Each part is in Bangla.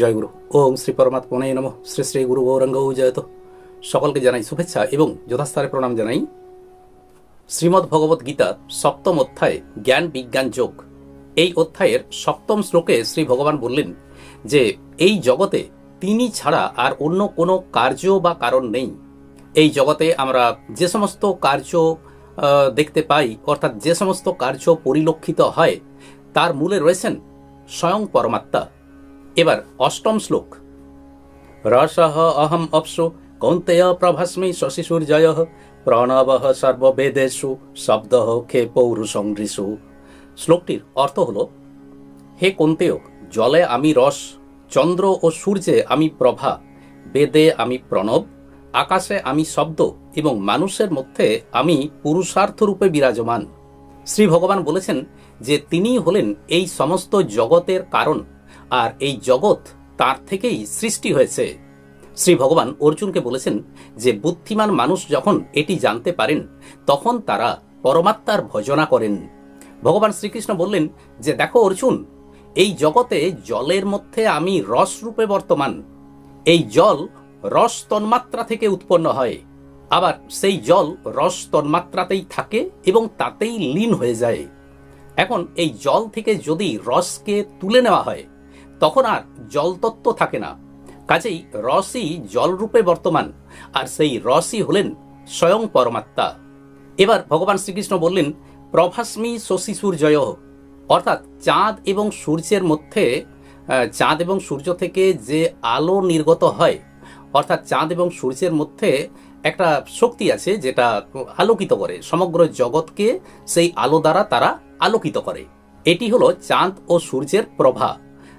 জয় গুরু। ওম শ্রী পরমাত্মনে নম। শ্রী শ্রী গুরু গৌরাঙ্গ জয়ত সকলকে জানাই শুভেচ্ছা এবং যথাস্থানে প্রণাম জানাই। শ্রীমদ্ ভগবত গীতার সপ্তম অধ্যায়, জ্ঞান বিজ্ঞান যোগ। এই অধ্যায়ের সপ্তম শ্লোকে শ্রী ভগবান বললেন যে, এই জগতে তিনি ছাড়া আর অন্য কোনো কার্য বা কারণ নেই। এই জগতে আমরা যে সমস্ত কার্য দেখতে পাই, অর্থাৎ যে সমস্ত কার্য পরিলক্ষিত হয়, তার মূলে রয়েছেন স্বয়ং পরমাত্মা। এবার অষ্টম শ্লোক। রসহ অহম অপসু, কৌন্তেয় প্রভাস্মি শশী সূর্যয়, প্রণব সর্ববেদেশু শব্দ খে পৌরুষং ঋষু শ্লোকটির অর্থ হল, হে কন্তেয়, জলে আমি রস, চন্দ্র ও সূর্যে আমি প্রভা, বেদে আমি প্রণব, আকাশে আমি শব্দ এবং মানুষের মধ্যে আমি পুরুষার্থ রূপে বিরাজমান। শ্রী ভগবান বলেছেন যে তিনি হলেন এই সমস্ত জগতের কারণ। আর এই জগৎ তার থেকেই সৃষ্টি হয়েছে। শ্রী ভগবান অর্জুনকে বলেছেন যে, বুদ্ধিমান মানুষ যখন এটি জানতে পারেন, তখন তারা পরমাত্মার ভজনা করেন। ভগবান শ্রীকৃষ্ণ বললেন যে, দেখো অর্জুন, এই জগতে জলের মধ্যে আমি রস রূপে বর্তমান। এই জল রস তন্মাত্রা থেকে উৎপন্ন হয়। আবার সেই জল রস তন্মাত্রাতেই থাকে এবং তাতেই লীন হয়ে যায়। এখন এই জল থেকে যদি রসকে তুলে নেওয়া হয় তখন আর জলতত্ত্ব থাকে না। কাজেই রসই জলরূপে বর্তমান, আর সেই রসই হলেন স্বয়ং পরমাত্মা। এবার ভগবান শ্রীকৃষ্ণ বললেন, প্রভাস্মি শশী সূর্যয়। অর্থাৎ চাঁদ এবং সূর্যের মধ্যে চাঁদ এবং সূর্য থেকে যে আলো নির্গত হয়, অর্থাৎ চাঁদ এবং সূর্যের মধ্যে একটা শক্তি আছে যেটা আলোকিত করে, সমগ্র জগৎকে সেই আলো দ্বারা তারা আলোকিত করে। এটি হলো চাঁদ ও সূর্যের প্রভা।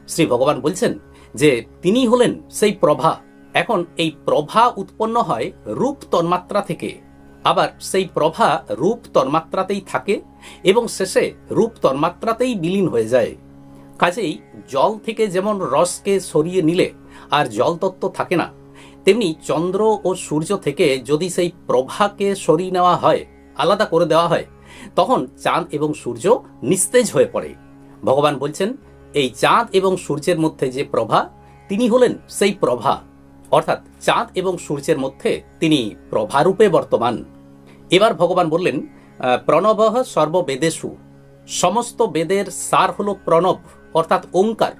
শ্রী ভগবান বলছেন যে তিনি হলেন সেই প্রভা। এখন এই প্রভা উৎপন্ন হয় রূপ তন্মাত্রা থেকে। আবার সেই প্রভা রূপ তন্মাত্রাতেই থাকে এবং শেষে রূপ তন্মাত্রাতেই বিলীন হয়ে যায়। কাজেই জল থেকে যেমন রসকে সরিয়ে নিলে আর জল তত্ত্ব থাকে না, তেমনি চন্দ্র ও সূর্য থেকে যদি সেই প্রভাকে সরিয়ে নেওয়া হয়, আলাদা করে দেওয়া হয়, তখন চাঁদ এবং সূর্য নিস্তেজ হয়ে পড়ে। ভগবান বলছেন এই চাঁদ এবং সূর্যের মধ্যে যে প্রভা তিনি হলেন সেই প্রভা। অর্থাৎ চাঁদ এবং সূর্যের মধ্যে তিনি প্রভারূপে বর্তমান। এবার ভগবান বললেন আহ, প্রণবহ সর্ববেদেশু সমস্ত বেদের সার হল প্রণব অর্থাৎ ওঙ্কার।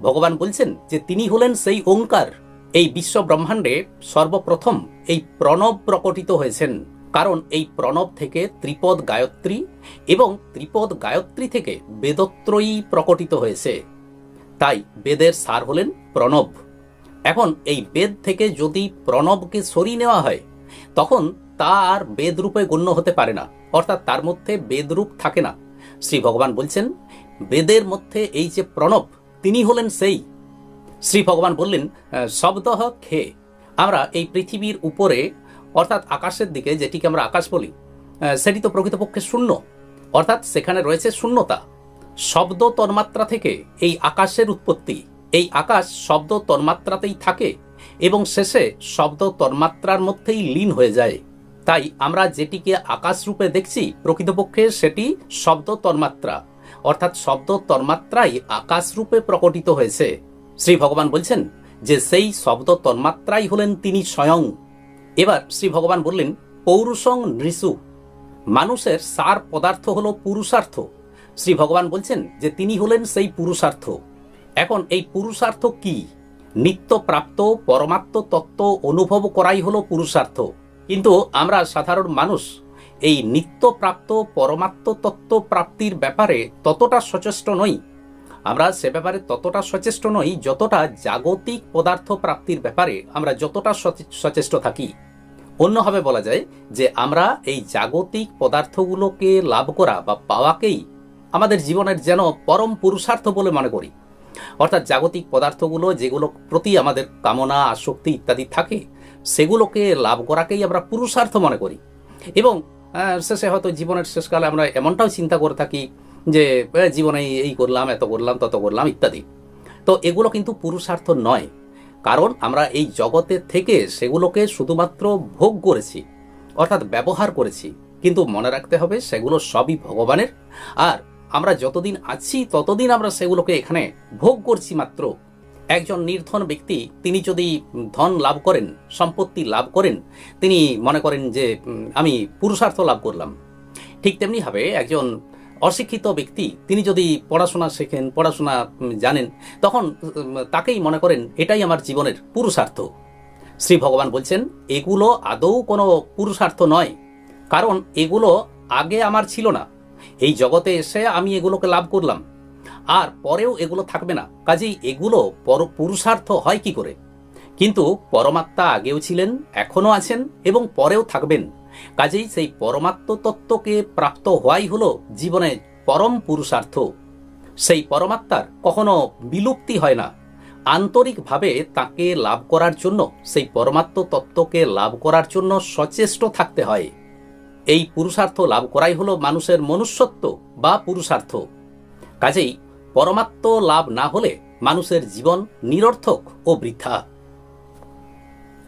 ভগবান বলছেন যে তিনি হলেন সেই ওঙ্কার। এই বিশ্ব ব্রহ্মাণ্ডে সর্বপ্রথম এই প্রণব প্রকটিত হয়েছেন। কারণ এই প্রণব থেকে ত্রিপদ গায়ত্রী এবং ত্রিপদ গায়ত্রী থেকে বেদত্রয়ী প্রকটিত হয়েছে। তাই বেদের সার হলেন প্রণব। এখন এই বেদ থেকে যদি প্রণবকে সরিয়ে নেওয়া হয়, তখন তা আর বেদ গণ্য হতে পারে না, অর্থাৎ তার মধ্যে বেদরূপ থাকে না। শ্রী ভগবান বলছেন, বেদের মধ্যে এই যে প্রণব, তিনি হলেন সেই। শ্রী ভগবান বললেন শব্দহ খে। আমরা এই পৃথিবীর উপরে অর্থাৎ আকাশের দিকে যেটিকে আমরা আকাশ বলি সেটি তো প্রকৃতপক্ষে শূন্য। অর্থাৎ সেখানে রয়েছে শূন্যতা। শব্দ তন্মাত্রা থেকে এই আকাশের উৎপত্তি। এই আকাশ শব্দ তন্মাত্রাতেই থাকে এবং শেষে শব্দ তন্মাত্রার মধ্যেই লীন হয়ে যায়। তাই আমরা যেটিকে আকাশ রূপে দেখছি, প্রকৃতপক্ষে সেটি শব্দ তন্মাত্রা। অর্থাৎ শব্দ তন্মাত্রাই আকাশ রূপে প্রকটিত হয়েছে। শ্রী ভগবান বলছেন যে সেই শব্দ তন্মাত্রাই হলেন তিনি স্বয়ং। এবার শ্রী ভগবান বললেন, পৌরুষং নৃষু মানুষের সার পদার্থ হল পুরুষার্থ। শ্রী ভগবান বলছেন যে তিনি হলেন সেই পুরুষার্থ। এখন এই পুরুষার্থ কি? নিত্য প্রাপ্ত, পরমাত্ম তত্ত্ব অনুভব করাই হলো পুরুষার্থ। কিন্তু আমরা সাধারণ মানুষ, এই নিত্য প্রাপ্ত, পরমাত্ম তত্ত্ব প্রাপ্তির ব্যাপারে ততটা সচেষ্ট নই। আমরা সে ব্যাপারে ততটা সচেষ্ট নই যতটা জাগতিক পদার্থ প্রাপ্তির ব্যাপারে আমরা যতটা সচে- সচেষ্ট থাকি। অন্যভাবে বলা যায় যে আমরা এই জাগতিক পদার্থগুলোকে লাভ করা বা পাওয়াকেই আমাদের জীবনের যেন পরম পুরুষার্থ বলে মনে করি। অর্থাৎ জাগতিক পদার্থগুলো যেগুলো প্রতি আমাদের কামনা, আসক্তি ইত্যাদি থাকে, সেগুলোকে লাভ করাকেই আমরা পুরুষার্থ মনে করি। এবং শেষে হয়তো জীবনের শেষকালে আমরা এমনটাও চিন্তা করে থাকি যে জীবনে এই করলাম, এত করলাম, তত করলাম, ইত্যাদি। তো এগুলো কিন্তু পুরুষার্থ নয়। কারণ আমরা এই জগতে থেকে সেগুলোকে শুধুমাত্র ভোগ করেছি, অর্থাৎ ব্যবহার করেছি। কিন্তু মনে রাখতে হবে, সেগুলো সবই ভগবানের। আর আমরা যতদিন আছি, ততদিন আমরা সেগুলোকে এখানে ভোগ করছি মাত্র। একজন নির্ধন ব্যক্তি, তিনি যদি ধন লাভ করেন, সম্পত্তি লাভ করেন, তিনি মনে করেন যে আমি পুরুষার্থ লাভ করলাম। ঠিক তেমনিভাবে একজন অশিক্ষিত ব্যক্তি, তিনি যদি পড়াশোনা শেখেন, পড়াশোনা জানেন, তখন তাকেই মনে করেন, এটাই আমার জীবনের পুরুষার্থ। শ্রী ভগবান বলছেন, এগুলো আদৌ কোনো পুরুষার্থ নয়, কারণ এগুলো আগে আমার ছিল না। এই জগতে এসে আমি এগুলোকে লাভ করলাম। আর পরেও এগুলো থাকবে না। কাজেই এগুলো পর, পুরুষার্থ হয় কি করে? কিন্তু পরমাত্মা আগেও ছিলেন, এখনও আছেন এবং পরেও থাকবেন। কাজেই সেই পরমাত্ম তত্ত্বকে প্রাপ্ত হওয়াই হলো জীবনের পরম পুরুষার্থ। সেই পরমাত্মার কখনো বিলুপ্তি হয় না। আন্তরিকভাবে তাকে লাভ করার জন্য, সেই পরমাত্ম তত্ত্বকে লাভ করার জন্য সচেষ্ট থাকতে হয়। এই পুরুষার্থ লাভ করাই হলো মানুষের মনুষ্যত্ব বা পুরুষার্থ। কাজেই পরমাত্ম লাভ না হলে মানুষের জীবন নিরর্থক ও বৃথা।